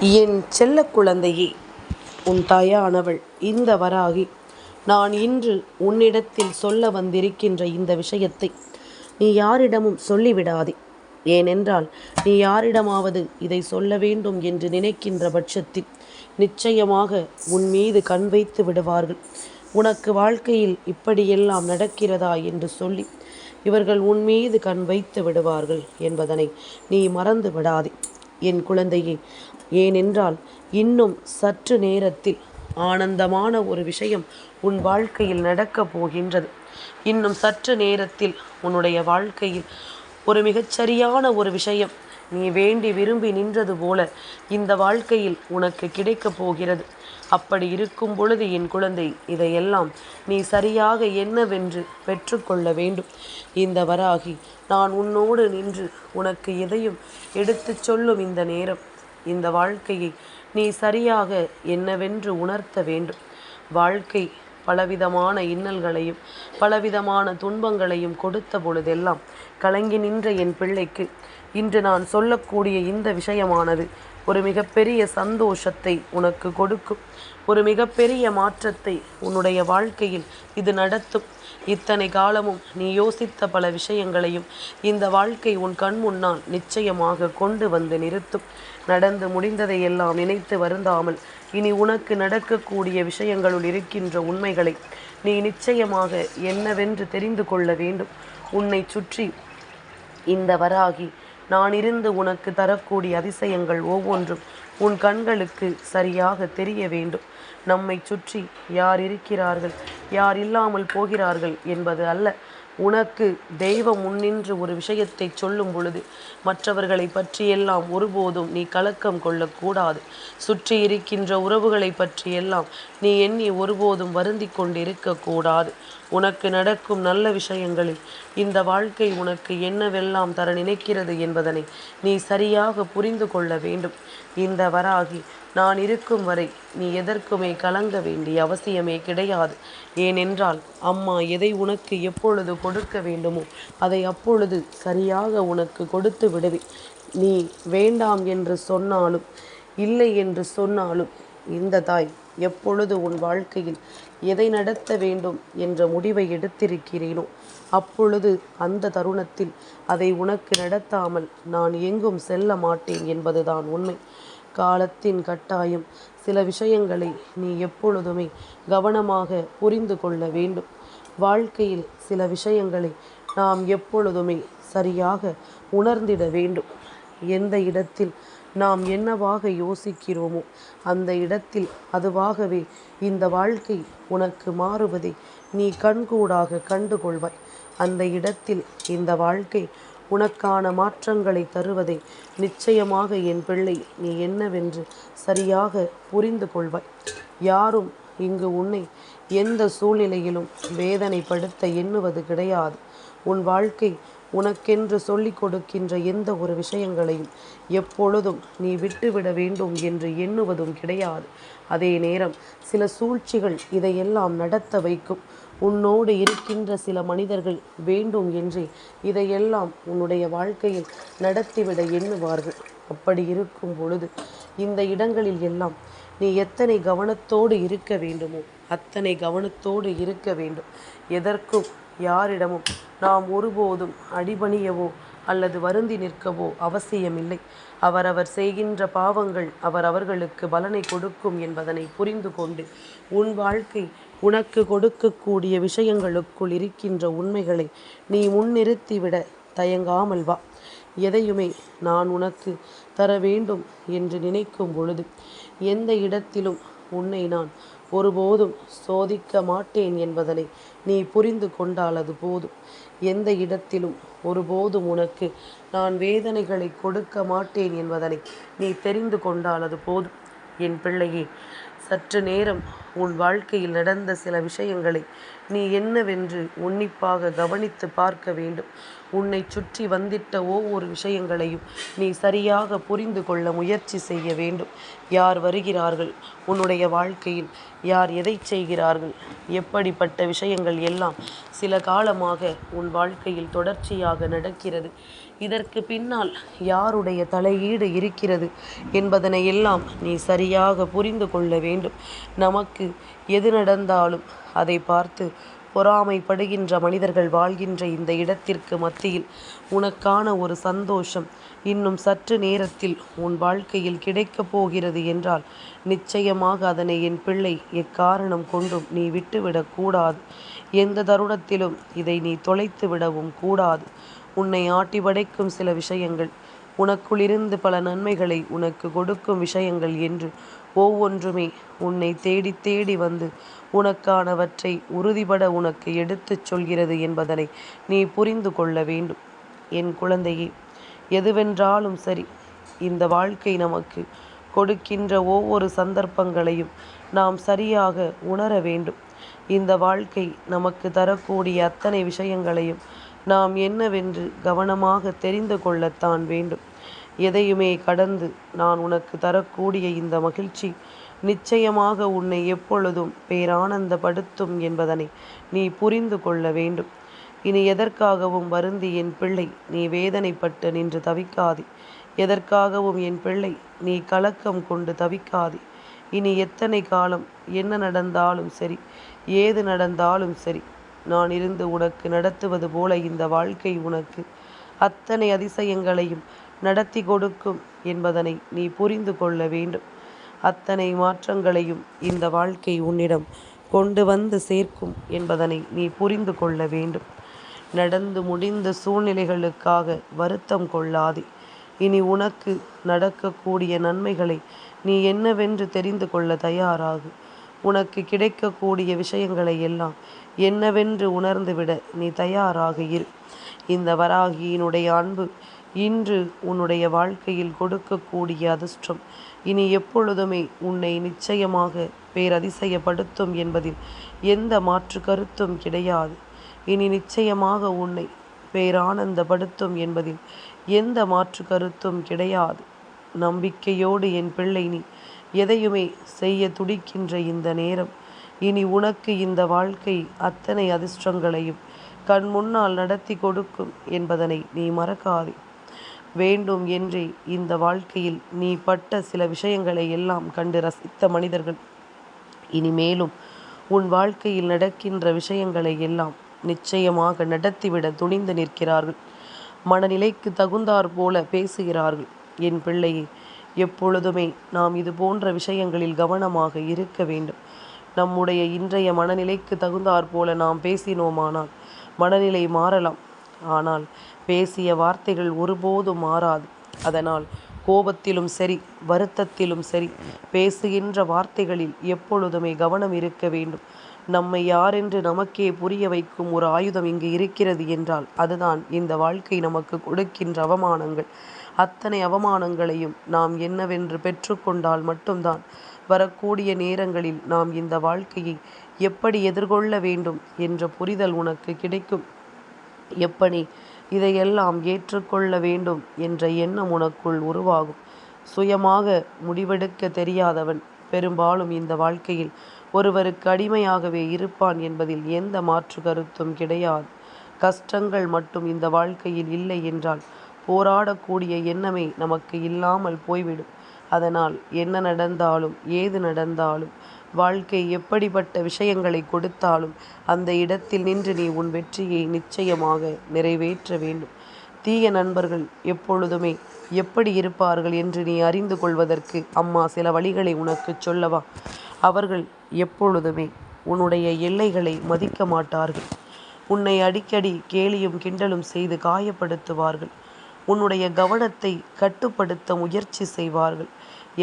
என் செல்ல குழந்தையே உன் தாயானவள் இந்த வராகி. நான் இன்று உன்னிடத்தில் சொல்ல வந்திருக்கின்ற இந்த விஷயத்தை நீ யாரிடமும் சொல்லிவிடாதே. ஏனென்றால் நீ யாரிடமாவது இதை சொல்ல வேண்டும் என்று நினைக்கின்ற பட்சத்தில் நிச்சயமாக உன் மீது கண் வைத்து விடுவார்கள். உனக்கு வாழ்க்கையில் இப்படியெல்லாம் நடக்கிறதா என்று சொல்லி இவர்கள் உன் மீது கண் வைத்து விடுவார்கள் என்பதனை நீ மறந்து விடாதே. என் குழந்தையை ஏனென்றால் இன்னும் சற்று நேரத்தில் ஆனந்தமான ஒரு விஷயம் உன் வாழ்க்கையில் நடக்கப் போகின்றது. இன்னும் சற்று நேரத்தில் உன்னுடைய வாழ்க்கையில் ஒரு மிகச்சரியான ஒரு விஷயம் நீ வேண்டி விரும்பி நின்றது போல இந்த வாழ்க்கையில் உனக்கு கிடைக்கப் போகிறது. அப்படி இருக்கும் பொழுது என் குழந்தை இதையெல்லாம் நீ சரியாக என்னவென்று பெற்றுக்கொள்ள வேண்டும். இந்த வராகி நான் உன்னோடு நின்று உனக்கு எதையும் எடுத்துச் சொல்லும் இந்த நேரம். இந்த வாழ்க்கையை நீ சரியாக என்னவென்று உணர்த்த வேண்டும். வாழ்க்கை பலவிதமான இன்னல்களையும் பலவிதமான துன்பங்களையும் கொடுத்த பொழுதெல்லாம் கலங்கி நின்ற என் பிள்ளைக்கு இன்று நான் சொல்லக்கூடிய இந்த விஷயமானது ஒரு மிகப்பெரிய சந்தோஷத்தை உனக்கு கொடுக்கும். ஒரு மிகப்பெரிய மாற்றத்தை உன்னுடைய வாழ்க்கையில் இது நடத்தும். இத்தனை காலமும் நீ யோசித்த பல விஷயங்களையும் இந்த வாழ்க்கை உன் கண் முன்னால் நிச்சயமாக கொண்டு வந்து நிறுத்தும். நடந்து முடிந்ததை எல்லாம் நினைத்து வருந்தாமல் இனி உனக்கு நடக்கக்கூடிய விஷயங்களுள் இருக்கின்ற உண்மைகளை நீ நிச்சயமாக என்னவென்று தெரிந்து கொள்ள வேண்டும். உன்னை சுற்றி இந்த வராகி நான் இருந்து உனக்கு தரக்கூடிய அதிசயங்கள் ஒவ்வொன்றும் உன் கண்களுக்கு சரியாக தெரிய வேண்டும். நம்மை சுற்றி யார் இருக்கிறார்கள் யார் இல்லாமல் போகிறார்கள் என்பது அல்ல. உனக்கு தெய்வம் முன்னின்று ஒரு விஷயத்தை சொல்லும் பொழுது மற்றவர்களை பற்றியெல்லாம் ஒருபோதும் நீ கலக்கம் கொள்ளக்கூடாது. சுற்றி இருக்கின்ற உறவுகளை பற்றியெல்லாம் நீ எண்ணி ஒருபோதும் வருந்தி கொண்டிருக்கக்கூடாது. உனக்கு நடக்கும் நல்ல விஷயங்களில் இந்த வாழ்க்கை உனக்கு என்னவெல்லாம் தர நினைக்கிறது என்பதனை நீ சரியாக புரிந்து கொள்ள வேண்டும். இந்த வராகி நான் இருக்கும் வரை நீ எதற்குமே கலங்க வேண்டிய அவசியமே கிடையாது. ஏனென்றால் அம்மா எதை உனக்கு எப்பொழுது கொடுக்க வேண்டுமோ அதை அப்பொழுது சரியாக உனக்கு கொடுத்து விடுவேன். நீ வேண்டாம் என்று சொன்னாலும் இல்லை என்று சொன்னாலும் இந்த தாய் எப்பொழுது உன் வாழ்க்கையில் எதை நடத்த வேண்டும் என்ற முடிவை எடுத்திருக்கிறேனோ அப்பொழுது அந்த தருணத்தில் அதை உனக்கு நடத்தாமல் நான் எங்கும் செல்ல மாட்டேன் என்பதுதான் உண்மை. காலத்தின் கட்டாயம் சில விஷயங்களை நீ எப்பொழுதுமே கவனமாக புரிந்து கொள்ள வேண்டும். வாழ்க்கையில் சில விஷயங்களை நாம் எப்பொழுதுமே சரியாக உணர்ந்திட வேண்டும். எந்த இடத்தில் நாம் என்னவாக யோசிக்கிறோமோ அந்த இடத்தில் அதுவாகவே இந்த வாழ்க்கை உனக்கு மாறுவதை நீ கண்கூடாக கண்டுகொள்வாய். அந்த இடத்தில் இந்த வாழ்க்கை உனக்கான மாற்றங்களை தருவதை நிச்சயமாக என் பிள்ளை நீ என்னவென்று சரியாக புரிந்து கொள்வாய். யாரும் இங்கு உன்னை எந்த சூழ்நிலையிலும் வேதனைப்படுத்த எண்ணுவது கிடையாது. உன் வாழ்க்கை உனக்கென்று சொல்லிக் கொடுக்கின்ற எந்த ஒரு விஷயங்களையும் எப்பொழுதும் நீ விட்டுவிட வேண்டும் என்று எண்ணுவதும் கிடையாது. அதே நேரம் சில சூழ்ச்சிகள் இதையெல்லாம் நடத்த வைக்கும். உன்னோடு இருக்கின்ற சில மனிதர்கள் வேண்டும் என்றே இதையெல்லாம் உன்னுடைய வாழ்க்கையில் நடத்திவிட எண்ணுவார்கள். அப்படி இருக்கும் பொழுது இந்த இடங்களில் எல்லாம் நீ எத்தனை கவனத்தோடு இருக்க வேண்டுமோ அத்தனை கவனத்தோடு இருக்க வேண்டும். எதற்கும் யாரிடமும் நாம் ஒருபோதும் அடிபணியவோ அல்லது வருந்தி நிற்கவோ அவசியமில்லை. அவரவர் செய்கின்ற பாவங்கள் அவர் அவர்களுக்கு பலனை கொடுக்கும் என்பதனை புரிந்து கொண்டு உன் வாழ்க்கை உனக்கு கொடுக்கக்கூடிய விஷயங்களுக்குள் இருக்கின்ற உண்மைகளை நீ முன்னிறுத்திவிட தயங்காமல் வா. எதையுமே நான் உனக்கு தர வேண்டும் என்று நினைக்கும் பொழுது எந்த இடத்திலும் உன்னை நான் ஒருபோதும் சோதிக்க மாட்டேன் என்பதனை நீ புரிந்து கொண்டால் அது போதும். எந்த இடத்திலும் ஒருபோதும் உனக்கு நான் வேதனைகளை கொடுக்க மாட்டேன் என்பதனை நீ தெரிந்து கொண்டால் அது போதும். என் பிள்ளையே சற்று நேரம் உன் வாழ்க்கையில் நடந்த சில விஷயங்களை நீ என்னவென்று உன்னிப்பாக கவனித்து பார்க்க வேண்டும். உன்னை சுற்றி வந்திட்ட ஒவ்வொரு விஷயங்களையும் நீ சரியாக புரிந்து கொள்ள முயற்சி செய்ய வேண்டும். யார் வருகிறார்கள்? உன்னுடைய வாழ்க்கையில் யார் எதை செய்கிறார்கள்? எப்படிப்பட்ட விஷயங்கள் எல்லாம் சில காலமாக உன் வாழ்க்கையில் தொடர்ச்சியாக நடக்கிறது? இதற்கு பின்னால் யாருடைய தலையீடு இருக்கிறது என்பதனை எல்லாம் நீ சரியாக புரிந்து கொள்ள வேண்டும். நமக்கு எது நடந்தாலும் அதை பார்த்து பொறாமைப்படுகின்ற மனிதர்கள் வாழ்கின்ற இந்த இடத்திற்கு மத்தியில் உனக்கான ஒரு சந்தோஷம் இன்னும் சற்று நேரத்தில் உன் வாழ்க்கையில் கிடைக்கப் போகிறது என்றால் நிச்சயமாக அதனை என் பிள்ளை எக்காரணம் கொண்டும் நீ விட்டுவிடக்கூடாது எந்த தருணத்திலும் இதை நீ தொலைத்து விடவும் கூடாது. உன்னை ஆட்டி படைக்கும் சில விஷயங்கள். உனக்குள்ளிருந்து பல நன்மைகளை உனக்கு கொடுக்கும் விஷயங்கள் என்று ஒவ்வொன்றுமே உன்னை தேடி தேடி வந்து உனக்கானவற்றை உறுதிபட உனக்கு எடுத்துச் சொல்கிறது என்பதனை நீ புரிந்து கொள்ள வேண்டும். என் குழந்தையே எதுவென்றாலும் சரி இந்த வாழ்க்கை நமக்கு கொடுக்கின்ற ஒவ்வொரு சந்தர்ப்பங்களையும் நாம் சரியாக உணர வேண்டும். இந்த வாழ்க்கை நமக்கு தரக்கூடிய அத்தனை விஷயங்களையும் நாம் என்னவென்று கவனமாக தெரிந்து கொள்ளத்தான் வேண்டும். எதையுமே கடந்து நான் உனக்கு தரக்கூடிய இந்த மகிழ்ச்சி நிச்சயமாக உன்னை எப்பொழுதும் பேரானந்தப்படுத்தும் என்பதனை நீ புரிந்து கொள்ள வேண்டும். இனி எதற்காகவும் வருந்தி என் பிள்ளை நீ வேதனைப்பட்டு நின்று தவிக்காதே. எதற்காகவும் என் பிள்ளை நீ கலக்கம் கொண்டு தவிக்காதே. இனி எத்தனை காலம் என்ன நடந்தாலும் சரி ஏது நடந்தாலும் சரி நான் இருந்து உனக்கு நடத்துவது போல இந்த வாழ்க்கை உனக்கு. அத்தனை அதிசயங்களையும் நடத்தி கொடுக்கும் என்பதனை நீ புரிந்து கொள்ள வேண்டும். அத்தனை மாற்றங்களையும் இந்த வாழ்க்கை உன்னிடம் கொண்டு வந்து சேர்க்கும் என்பதனை நீ புரிந்து கொள்ள வேண்டும். நடந்து முடிந்த சூழ்நிலைகளுக்காக வருத்தம் கொள்ளாதே. இனி உனக்கு நடக்கக்கூடிய நன்மைகளை நீ என்னவென்று தெரிந்து கொள்ள தயாராகு. உனக்கு கிடைக்கக்கூடிய விஷயங்களை எல்லாம் என்னவென்று உணர்ந்துவிட நீ தயாராக இரு. இந்த வராகியினுடைய அன்பு இன்று உன்னுடைய வாழ்க்கையில் கொடுக்கக்கூடிய அதிர்ஷ்டம். இனி எப்பொழுதுமே உன்னை நிச்சயமாக பேரதிசயப்படுத்தும் என்பதில் எந்த மாற்று கருத்தும் கிடையாது. இனி நிச்சயமாக உன்னை பேரானந்தப்படுத்தும் என்பதில் எந்த மாற்று கருத்தும் கிடையாது. நம்பிக்கையோடு என் பிள்ளை நீ எதையுமே செய்ய துடிக்கின்ற இந்த நேரம் இனி உனக்கு இந்த வாழ்க்கை அத்தனை அதிர்ஷ்டங்களையும் கண் முன்னால் நடத்தி கொடுக்கும் என்பதனை நீ மறக்காதே. வேண்டும் என்றே இந்த வாழ்க்கையில் நீ பட்ட சில விஷயங்களை எல்லாம் கண்டு ரசித்த மனிதர்கள். இனிமேலும் உன் வாழ்க்கையில் நடக்கின்ற விஷயங்களை எல்லாம் நிச்சயமாக நடத்திவிட துணிந்து நிற்கிறார்கள். மனநிலைக்கு தகுந்தாற் போல பேசுகிறார்கள். என் பிள்ளையை எப்பொழுதுமே நாம் இது போன்ற விஷயங்களில் கவனமாக இருக்க வேண்டும். நம்முடைய இன்றைய மனநிலைக்கு தகுந்தாற் போல நாம் பேசினோமானால் மனநிலை மாறலாம். ஆனால் பேசிய வார்த்தைகள் ஒருபோதும் மாறாது. அதனால் கோபத்திலும் சரி வருத்தத்திலும் சரி பேசுகின்ற வார்த்தைகளில் எப்பொழுதுமே கவனம் இருக்க வேண்டும். நம்மை யாரென்று நமக்கே புரிய வைக்கும் ஒரு ஆயுதம் இங்கு இருக்கிறது என்றால் அதுதான் இந்த வாழ்க்கை நமக்கு கொடுக்கின்ற அவமானங்கள். அத்தனை அவமானங்களையும் நாம் என்னவென்று பெற்றுக்கொண்டால் மட்டும்தான் வரக்கூடிய நேரங்களில் நாம் இந்த வாழ்க்கையை எப்படி எதிர்கொள்ள வேண்டும் என்ற புரிதல் உனக்கு கிடைக்கும். எப்படி இதையெல்லாம் ஏற்றுக்கொள்ள வேண்டும் என்ற எண்ணம் உனக்குள் உருவாகும். சுயமாக முடிவெடுக்க தெரியாதவன் பெரும்பாலும் இந்த வாழ்க்கையில் ஒருவருக்கு அடிமையாகவே இருப்பான் என்பதில் எந்த மாற்று கருத்தும் கிடையாது. கஷ்டங்கள் மட்டும் இந்த வாழ்க்கையில் இல்லை என்றால் போராடக்கூடிய எண்ணமே நமக்கு இல்லாமல் போய்விடும். அதனால் என்ன நடந்தாலும் ஏது நடந்தாலும் வாழ்க்கை எப்படிப்பட்ட விஷயங்களை கொடுத்தாலும் அந்த இடத்தில் நின்று நீ உன் வெற்றியை நிச்சயமாக நிறைவேற்ற வேண்டும். தீய நண்பர்கள் எப்பொழுதுமே எப்படி இருப்பார்கள் என்று நீ அறிந்து கொள்வதற்கு அம்மா சில வழிகளை உனக்கு சொல்லவா? அவர்கள் எப்பொழுதுமே உன்னுடைய எல்லைகளை மதிக்க மாட்டார்கள். உன்னை அடிக்கடி கேலியும் கிண்டலும் செய்து காயப்படுத்துவார்கள். உன்னுடைய கவனத்தை கட்டுப்படுத்த முயற்சி செய்வார்கள்.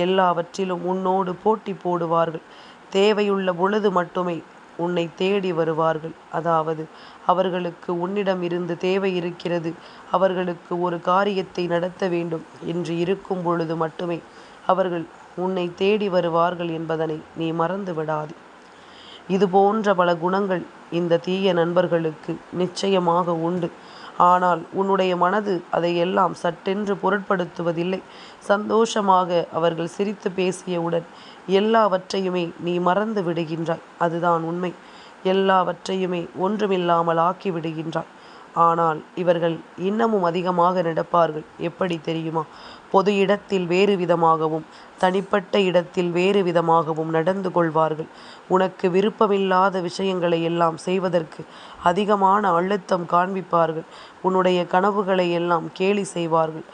எல்லாவற்றிலும் உன்னோடு போட்டி போடுவார்கள். தேவையுள்ள பொழுது மட்டுமே உன்னை தேடி வருவார்கள். அதாவது அவர்களுக்கு உன்னிடம் இருந்து தேவை இருக்கிறது. அவர்களுக்கு ஒரு காரியத்தை நடத்த வேண்டும் என்று இருக்கும் பொழுது மட்டுமே அவர்கள் உன்னை தேடி வருவார்கள் என்பதனை நீ மறந்து விடாது. இது போன்ற பல குணங்கள் இந்த தீய நண்பர்களுக்கு நிச்சயமாக உண்டு. ஆனால் உன்னுடைய மனது அதையெல்லாம் சட்டென்று பொருட்படுத்துவதில்லை. சந்தோஷமாக அவர்கள் சிரித்து பேசியவுடன் எல்லாவற்றையுமே நீ மறந்து விடுகின்றாய். அதுதான் உண்மை. எல்லாவற்றையுமே ஒன்றுமில்லாமல் ஆக்கி விடுகின்றாய். ஆனால் இவர்கள் இன்னமும் அதிகமாக நடப்பார்கள் எப்படி தெரியுமா? பொது இடத்தில் வேறு விதமாகவும் தனிப்பட்ட இடத்தில் வேறு விதமாகவும் நடந்து கொள்வார்கள். உனக்கு விருப்பமில்லாத விஷயங்களை எல்லாம் செய்வதற்கு அதிகமான அழுத்தம் காண்பிப்பார்கள். உன்னுடைய கனவுகளை எல்லாம் கேலி செய்வார்கள்.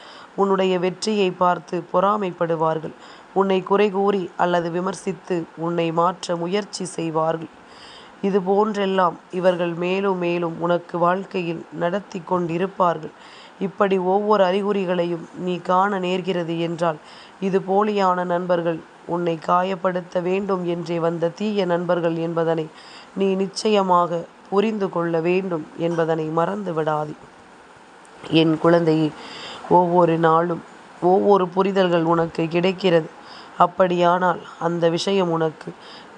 உன்னுடைய வெற்றியை பார்த்து பொறாமைப்படுவார்கள். உன்னை குறை கூறி அல்லது விமர்சித்து உன்னை மாற்ற முயற்சி செய்வார்கள். இது போன்றெல்லாம் இவர்கள் மேலும் மேலும் உனக்கு வாழ்க்கையில் நடத்தி கொண்டிருப்பார்கள். இப்படி ஒவ்வொரு அறிகுறிகளையும் நீ காண நேர்கிறது என்றால் இது போலியான நண்பர்கள் உன்னை காயப்படுத்த வேண்டும் என்றே வந்த தீய நண்பர்கள் என்பதனை நீ நிச்சயமாக புரிந்து கொள்ள வேண்டும் என்பதனை மறந்து விடாதே. என் குழந்தையை ஒவ்வொரு நாளும் ஒவ்வொரு புரிதல்கள் உனக்கு கிடைக்கிறது. அப்படியானால் அந்த விஷயம் உனக்கு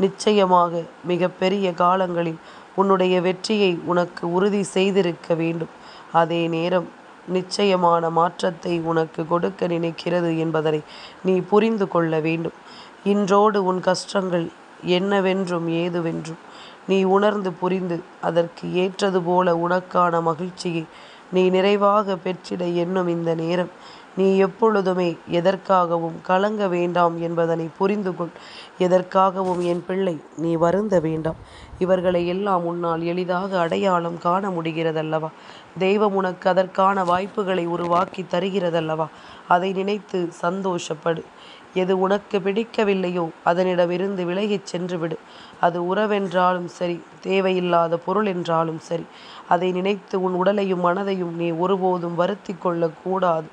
நிச்சயமாக மிகப்பெரிய காலங்களில் உன்னுடைய வெற்றியை உனக்கு உறுதி செய்திருக்க வேண்டும். அதே நேரம் நிச்சயமான மாற்றத்தை உனக்கு கொடுக்க நினைக்கிறது என்பதனை நீ புரிந்து கொள்ள வேண்டும். இன்றோடு உன் கஷ்டங்கள் என்னவென்றும் ஏதுவென்றும் நீ உணர்ந்து புரிந்து அதற்கு ஏற்றது போல உனக்கான மகிழ்ச்சியை நீ நிறைவாக பெற்றிட என்னும் இந்த நேரம். நீ எப்பொழுதுமே எதற்காகவும் கலங்க வேண்டாம் என்பதனை புரிந்து கொள். எதற்காகவும் என் பிள்ளை நீ வருந்த வேண்டாம். இவர்களை எல்லாம் உன்னால் எளிதாக அடையாளம் காண முடிகிறதல்லவா? தெய்வம் உனக்கு அதற்கான வாய்ப்புகளை உருவாக்கி தருகிறதல்லவா? அதை நினைத்து சந்தோஷப்படு. எது உனக்கு பிடிக்கவில்லையோ அதனிடமிருந்து விலகிச் சென்றுவிடு. அது உறவென்றாலும் சரி தேவையில்லாத பொருள் என்றாலும் சரி அதை நினைத்து உன் உடலையும் மனதையும் நீ ஒருபோதும் வருத்தி கொள்ளக்கூடாது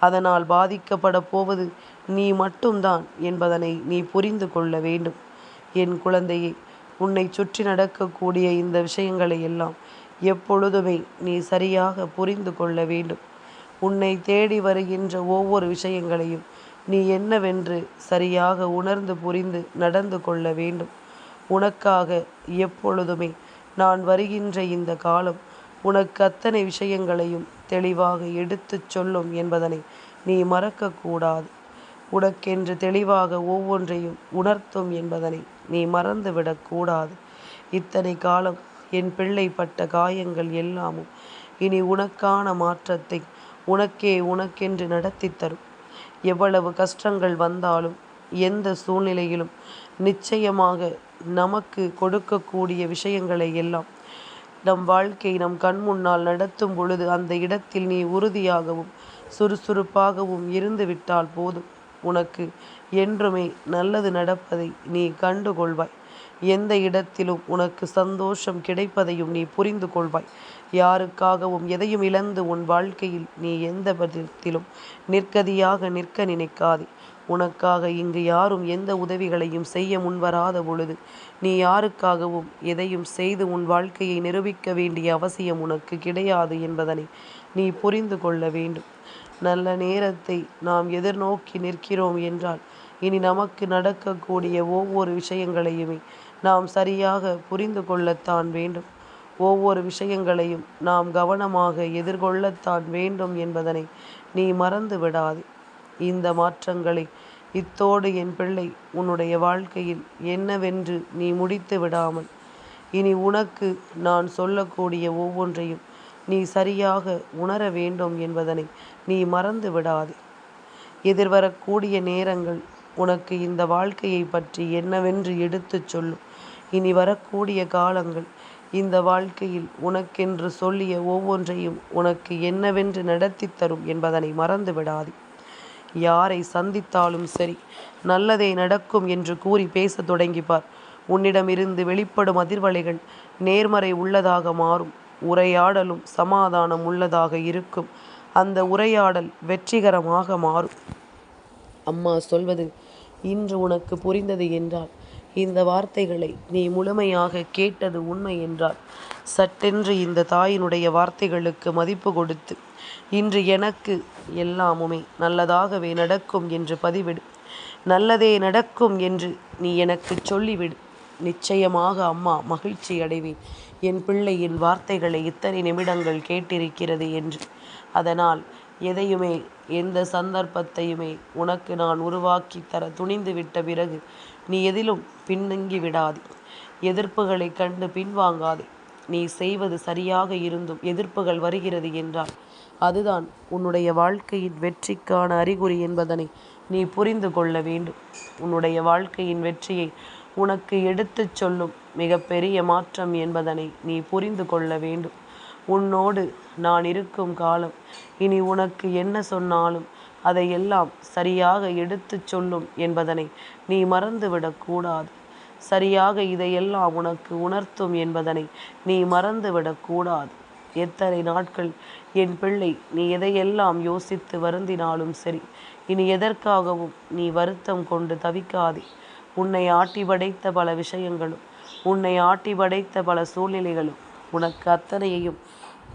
அதனால் பாதிக்கப்பட போவது நீ மட்டும்தான் என்பதனை நீ புரிந்து கொள்ள வேண்டும். என் குழந்தையை உன்னை சுற்றி நடக்கக்கூடிய இந்த விஷயங்களை எல்லாம் எப்பொழுதுமே நீ சரியாக புரிந்து கொள்ள வேண்டும். உன்னை தேடி வருகின்ற ஒவ்வொரு விஷயங்களையும் நீ என்னவென்று சரியாக உணர்ந்து புரிந்து நடந்து கொள்ள வேண்டும். உனக்காக எப்பொழுதுமே நான் வருகின்ற இந்த காலம் உனக்கு அத்தனை விஷயங்களையும் தெளிவாக எடுத்துச் சொல்லும் என்பதனை நீ மறக்கக்கூடாது. உனக்கென்று தெளிவாக ஒவ்வொன்றையும் உணர்த்தும் என்பதனை நீ மறந்துவிடக்கூடாது இத்தனை காலம் என் பிள்ளை பட்ட காயங்கள் எல்லாமும் இனி உனக்கான மாற்றத்தை உனக்கே உனக்கென்று நடத்தி தரும். எவ்வளவு கஷ்டங்கள் வந்தாலும் எந்த சூழ்நிலையிலும் நிச்சயமாக நமக்கு கொடுக்கக்கூடிய விஷயங்களை எல்லாம் நம் வாழ்க்கை நம் கண் முன்னால் நடத்தும் பொழுது அந்த இடத்தில் நீ உறுதியாகவும் சுறுசுறுப்பாகவும் இருந்துவிட்டால் போதும். உனக்கு என்றுமே நல்லது நடப்பதை நீ கண்டுகொள்வாய். எந்த இடத்திலும் உனக்கு சந்தோஷம் கிடைப்பதையும் நீ புரிந்து கொள்வாய் யாருக்காகவும் எதையும் இழந்து உன் வாழ்க்கையில் நீ எந்த விதத்திலும் நிற்கதியாக நிற்க நினைக்காதே. உனக்காக இங்கு யாரும் எந்த உதவிகளையும் செய்ய முன்வராத பொழுது நீ யாருக்காகவும் எதையும் செய்து உன் வாழ்க்கையை நிரூபிக்க வேண்டிய அவசியம் உனக்கு கிடையாது என்பதனை நீ புரிந்து கொள்ள வேண்டும். நல்ல நேரத்தை நாம் எதிர்நோக்கி நிற்கிறோம் என்றால் இனி நமக்கு நடக்கக்கூடிய ஒவ்வொரு விஷயங்களையுமே நாம் சரியாக புரிந்து கொள்ளத்தான் வேண்டும். ஒவ்வொரு விஷயங்களையும் நாம் கவனமாக எதிர்கொள்ளத்தான் வேண்டும் என்பதனை நீ மறந்து விடாதே இந்த மாற்றங்களை. இத்தோடு என் பிள்ளை உன்னுடைய வாழ்க்கையில் என்னவென்று நீ முடித்து விடாமல். இனி உனக்கு நான் சொல்லக்கூடிய ஒவ்வொன்றையும் நீ சரியாக உணர வேண்டும் என்பதனை நீ மறந்து விடாதே. எதிர்வரக்கூடிய நேரங்கள் உனக்கு இந்த வாழ்க்கையை பற்றி என்னவென்று எடுத்துச் சொல்லும். இனி வரக்கூடிய காலங்கள் இந்த வாழ்க்கையில் உனக்கென்று சொல்லிய ஒவ்வொன்றையும் உனக்கு என்னவென்று நடத்தி தரும் என்பதனை மறந்து விடாதே. யாரை சந்தித்தாலும் சரி நல்லதே நடக்கும் என்று கூறி பேசத் தொடங்கிப்பார். உன்னிடமிருந்து வெளிப்படும் அதிர்வலைகள் நேர்மறை உள்ளதாக மாறும். உரையாடலும் சமாதானம் உள்ளதாக இருக்கும். அந்த உரையாடல் வெற்றிகரமாக மாறும். அம்மா சொல்வது இன்று உனக்கு புரிந்தது என்றால் இந்த வார்த்தைகளை நீ முழுமையாக கேட்டது உண்மை என்றால் சட்டென்று இந்த தாயினுடைய வார்த்தைகளுக்கு மதிப்பு கொடுத்து இன்று எனக்கு எல்லாமுமே நல்லதாகவே நடக்கும் என்று பதிவிடு. நல்லதே நடக்கும் என்று நீ எனக்கு சொல்லிவிடு. நிச்சயமாக அம்மா மகிழ்ச்சி அடைவேன். என் பிள்ளையின் வார்த்தைகளை இத்தனை நிமிடங்கள் கேட்டிருக்கிறது என்று. அதனால் எதையுமே எந்த சந்தர்ப்பத்தையுமே உனக்கு நான் உருவாக்கி தர துணிந்து விட்ட பிறகு நீ எதிலும் பின்தங்கி விடாது. எதிர்ப்புகளை கண்டு பின்வாங்காதே. நீ செய்வது சரியாக இருந்தும் எதிர்ப்புகள் வருகிறது என்றால் அதுதான் உன்னுடைய வாழ்க்கையின் வெற்றிக்கான அறிகுறி என்பதனை நீ புரிந்து கொள்ள வேண்டும். உன்னுடைய வாழ்க்கையின் வெற்றியை உனக்கு எடுத்துச் சொல்லும் மிகப்பெரிய மாற்றம் என்பதனை நீ புரிந்து கொள்ள வேண்டும். உன்னோடு நான் இருக்கும் காலம் இனி உனக்கு என்ன சொன்னாலும் அதையெல்லாம் சரியாக எடுத்துச் சொல்லும் என்பதனை நீ மறந்துவிடக்கூடாது சரியாக இதையெல்லாம் உனக்கு உணர்த்தும் என்பதனை நீ மறந்துவிடக்கூடாது எத்தனை நாட்கள் என் பிள்ளை நீ எதையெல்லாம் யோசித்து வருந்தினாலும் சரி இனி எதற்காகவும் நீ வருத்தம் கொண்டு தவிக்காதே. உன்னை ஆட்டி படைத்த பல விஷயங்களும் உன்னை ஆட்டி படைத்த பல சூழ்நிலைகளும் உனக்கு அத்தனையையும்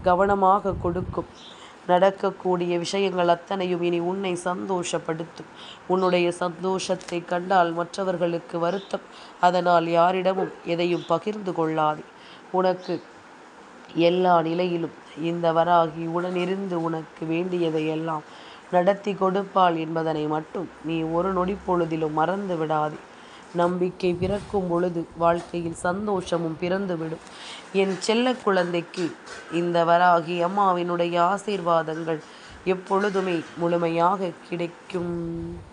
கவனமாக கொடுக்கும். நடக்கக்கூடிய விஷயங்கள் அத்தனையும் இனி உன்னை சந்தோஷப்படுத்தும். உன்னுடைய சந்தோஷத்தை கண்டால் மற்றவர்களுக்கு வருத்தம் அதனால் யாரிடமும் எதையும் பகிர்ந்து கொள்ளாதே. உனக்கு எல்லா நிலையிலும் இந்த வராகி உடனிருந்து உனக்கு வேண்டியதையெல்லாம் நடத்தி கொடுப்பாள் என்பதனை மட்டும் நீ ஒரு நொடி பொழுதிலும் மறந்து விடாதே. நம்பிக்கை பிறக்கும் பொழுது வாழ்க்கையில் சந்தோஷமும் பிறந்துவிடும். என் செல்ல குழந்தைக்கு இந்த வராகி அம்மாவினுடைய ஆசீர்வாதங்கள் எப்பொழுதுமே முழுமையாக கிடைக்கும்.